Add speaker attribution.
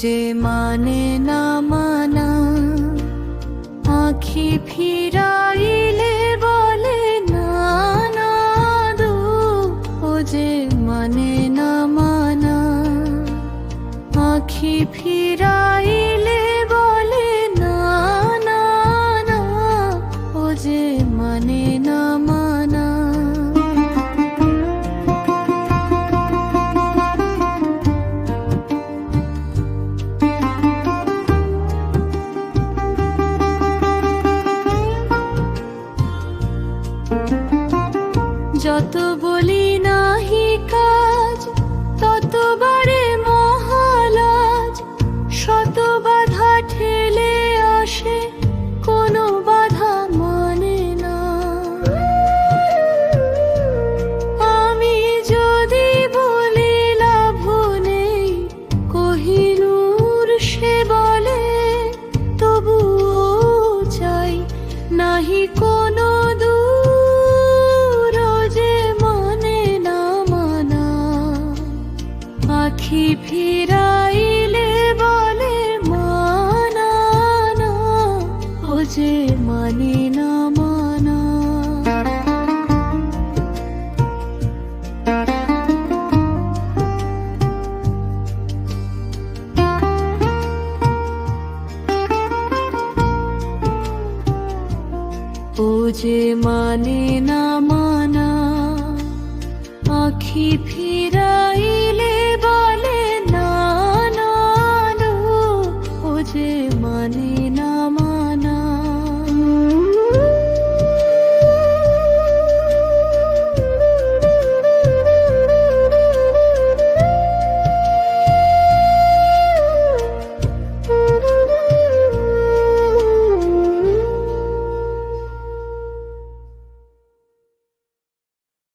Speaker 1: যে মানে না মানা, আখি ফিরাইলে বলে, না না, দু, ও যে মানে না মানা, আখি ফিরাইলে বলে, না না ও যে মানে না যত বলি নাহি কাজ ততবারে মহালাজ। শত বাধা ঠেলে আসে, কোনো বাধা মানে না। আমি যদি বলি লাভ নেই, কহিনুর সে বলে, তবুও চাই নাহি কোনো আখি ফিরাইলে বলে, মানা না, ও যে মানে না, মানা। যে মানে না, মানা। আখি ফিরা